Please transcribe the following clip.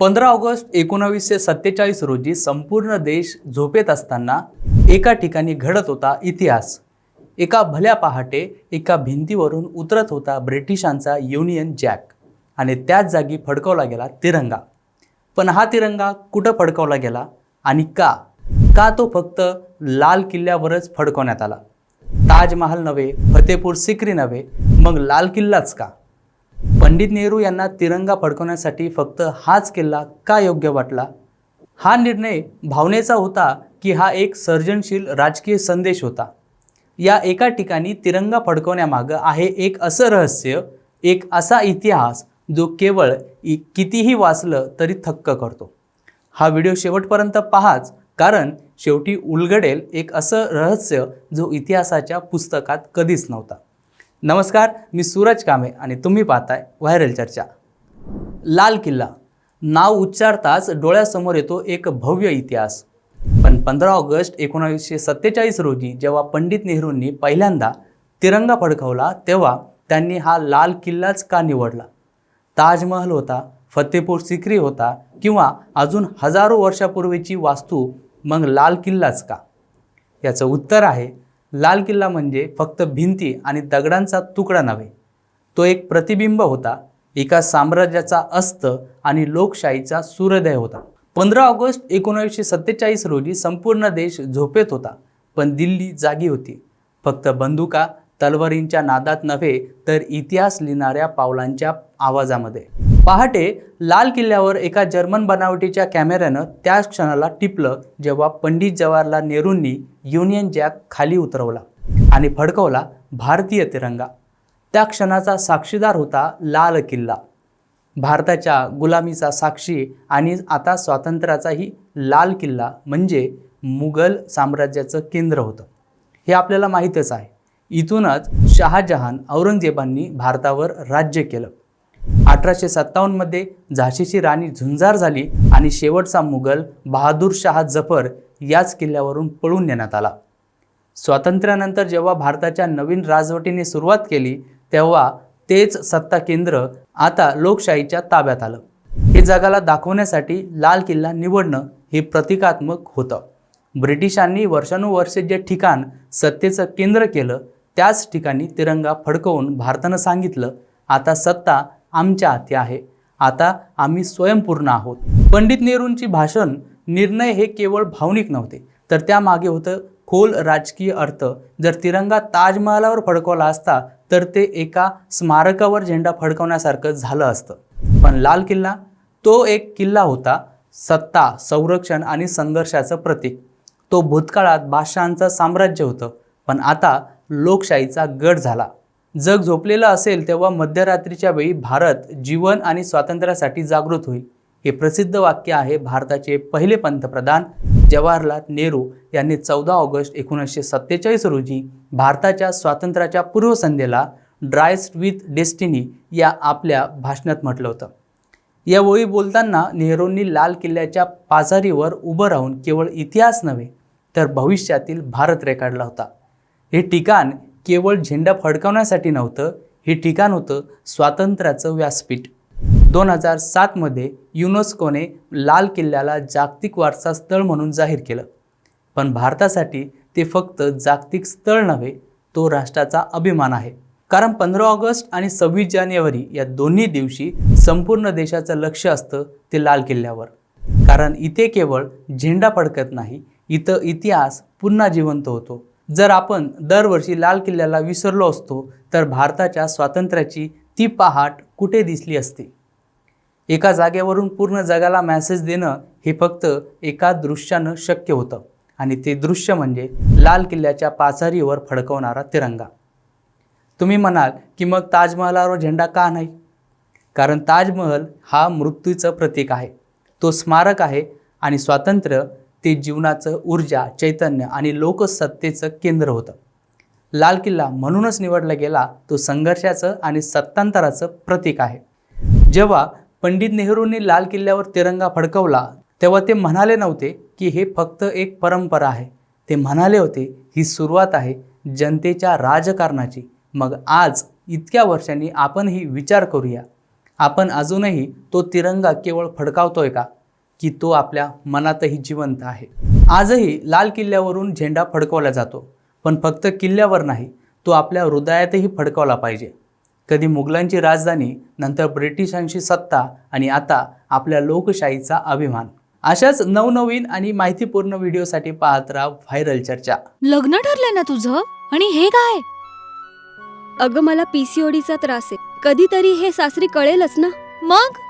पंधरा ऑगस्ट एकोणावीसशे सत्तेचाळीस रोजी संपूर्ण देश झोपेत असताना एका ठिकाणी घडत होता इतिहास. एका भल्या पहाटे एका भिंतीवरून उतरत होता ब्रिटिशांचा युनियन जॅक आणि त्याच जागी फडकवला गेला तिरंगा. पण हा तिरंगा कुठं फडकवला गेला आणि का? का तो फक्त लाल किल्ल्यावरच फडकवण्यात आला? ताजमहाल नव्हे फतेपूर सिक्री नव्हे मग लाल किल्लाच का? पंडित नेहरू यांना तिरंगा फडकवण्यासाठी फक्त हाच किल्ला का योग्य वाटला? हा निर्णय भावनेचा होता की हा एक सर्जनशील राजकीय संदेश होता. या एका ठिकाणी तिरंगा फडकवण्यामागं आहे एक असं रहस्य एक असा इतिहास जो केवळ इ- कितीही वाचलं तरी थक्क करतो. हा व्हिडिओ शेवटपर्यंत पहाच कारण शेवटी उलगडेल एक असं रहस्य जो इतिहासाच्या पुस्तकात कधीच नव्हता. नमस्कार मी सूरज कामे आणि तुम्ही पाहताय व्हायरल चर्चा. लाल किल्ला. नाव उच्चारताच डोळ्यासमोर येतो एक भव्य इतिहास. पण पंधरा ऑगस्ट एकोणावीसशे सत्तेचाळीस रोजी जेव्हा पंडित नेहरूंनी पहिल्यांदा तिरंगा फडकवला तेव्हा त्यांनी हा लाल किल्लाच का निवडला? ताजमहल होता फतेपूर सिक्री होता किंवा अजून हजारो वर्षापूर्वीची वास्तू मग लाल किल्लाच का? याचं उत्तर आहे लाल किल्ला म्हणजे फक्त भिंती आणि दगडांचा तुकडा नव्हे. तो एक प्रतिबिंब होता. एका साम्राज्याचा अस्त आणि लोकशाहीचा सूर्योदय होता. पंधरा ऑगस्ट एकोणीसशे सत्तेचाळीस रोजी संपूर्ण देश झोपेत होता पण दिल्ली जागी होती. फक्त बंदुका तलवारींच्या नादात नव्हे तर इतिहास लिहिणाऱ्या पावलांच्या आवाजामध्ये. पहाटे लाल किल्ल्यावर एका जर्मन बनावटीच्या कॅमेऱ्यानं त्याच क्षणाला टिपलं जेव्हा पंडित जवाहरलाल नेहरूंनी युनियन जॅक खाली उतरवला आणि फडकवला भारतीय तिरंगा. त्या क्षणाचा साक्षीदार होता लाल किल्ला. भारताच्या गुलामीचा साक्षी आणि आता स्वातंत्र्याचाही लाल किल्ला म्हणजे मुघल साम्राज्याचं केंद्र होतं. हे आपल्याला माहीतच आहे. इथूनच शहाजहान औरंगजेबांनी भारतावर राज्य केलं. अठराशे सत्तावन्नमध्ये झाशीची राणी झुंजार झाली आणि शेवटचा मुघल बहादूर शाह जफर याच किल्ल्यावरून पळून नेण्यात आला. स्वातंत्र्यानंतर जेव्हा भारताच्या नवीन राजवटीने सुरुवात केली तेव्हा तेच सत्ता केंद्र आता लोकशाहीच्या ताब्यात आलं. हे जगाला दाखवण्यासाठी लाल किल्ला निवडणं हे प्रतिकात्मक होतं. ब्रिटिशांनी वर्षानुवर्षे जे ठिकाण सत्तेचं केंद्र केलं त्याच ठिकाणी तिरंगा फडकवून भारतानं सांगितलं आता सत्ता आमच्या हाती आहे. आता आम्ही स्वयंपूर्ण आहोत. पंडित नेहरूंची भाषण निर्णय हे केवळ भावनिक नव्हते तर त्यामागे होतं खोल राजकीय अर्थ. जर तिरंगा ताजमहालावर फडकवला असता तर ते एका स्मारकावर झेंडा फडकवण्यासारखं झालं असतं. पण लाल किल्ला? तो एक किल्ला होता सत्ता संरक्षण आणि संघर्षाचं प्रतीक. तो भूतकाळात बादशहांचं साम्राज्य होतं पण आता लोकशाहीचा गड झाला. जग झोपलेलं असेल तेव्हा मध्यरात्रीच्या वेळी भारत जीवन आणि स्वातंत्र्यासाठी जागृत होईल. हे प्रसिद्ध वाक्य आहे भारताचे पहिले पंतप्रधान जवाहरलाल नेहरू यांनी चौदा ऑगस्ट एकोणीसशे सत्तेचाळीस रोजी भारताच्या स्वातंत्र्याच्या पूर्वसंध्येला ड्रायस्ट विथ डेस्टिनी या आपल्या भाषणात म्हटलं होतं. या ओळी बोलताना नेहरूंनी लाल किल्ल्याच्या पाजारीवर उभं राहून केवळ इतिहास नव्हे तर भविष्यातील भारत रेखाडला होता. हे ठिकाण केवळ झेंडा फडकवण्यासाठी नव्हतं हे ठिकाण होतं स्वातंत्र्याचं व्यासपीठ. दोन हजार सातमध्ये युनेस्कोने लाल किल्ल्याला जागतिक वारसा स्थळ म्हणून जाहीर केलं. पण भारतासाठी ते फक्त जागतिक स्थळ नव्हे तो राष्ट्राचा अभिमान आहे. कारण पंधरा ऑगस्ट आणि सव्वीस जानेवारी या दोन्ही दिवशी संपूर्ण देशाचं लक्ष असतं ते लाल किल्ल्यावर. कारण इथे केवळ झेंडा फडकत नाही इथं इतिहास पुन्हा जिवंत होतो. जर आपण दरवर्षी लाल किल्ल्याला विसरलो असतो तर भारताच्या स्वातंत्र्याची ती पहाट कुठे दिसली असती? एका जागेवरून पूर्ण जगाला मॅसेज देणं हे फक्त एका दृश्यानं शक्य होतं. आणि ते दृश्य म्हणजे लाल किल्ल्याच्या पाचारीवर फडकवणारा तिरंगा. तुम्ही म्हणाल की मग ताजमहालावर झेंडा का नाही? कारण ताजमहल हा मृत्यूचं प्रतीक आहे. तो स्मारक आहे आणि स्वातंत्र्य ते जीवनाचं ऊर्जा चैतन्य आणि लोकसत्तेचं केंद्र होतं. लाल किल्ला म्हणूनच निवडला गेला तो संघर्षाचं आणि सत्तांतराचं प्रतीक आहे. जेव्हा पंडित नेहरूंनी लाल किल्ल्यावर तिरंगा फडकवला तेव्हा ते म्हणाले नव्हते की हे फक्त एक परंपरा आहे. ते म्हणाले होते ही सुरुवात आहे जनतेच्या राजकारणाची. मग आज इतक्या वर्षांनी आपणही विचार करूया. आपण अजूनही तो तिरंगा केवळ फडकावतोय का? की तो आपल्या मनातही जिवंत आहे. आजही लाल किल्ल्यावरून झेंडा फडकवला जातो पण फक्त किल्ल्यावर नाही तो आपल्या हृदयातही फडकवला पाहिजे. कधी मुघलांची राजधानी नंतर ब्रिटिशांची सत्ता आणि आता आपल्या लोकशाहीचा अभिमान. अशाच नवनवीन आणि माहितीपूर्ण व्हिडिओसाठी पाहत राहा व्हायरल चर्चा. लग्न ठरलंय ना तुझं? आणि हे काय? अगं मला पीसीओडीचा त्रास आहे. कधीतरी हे सासरी कळेलच ना. मग?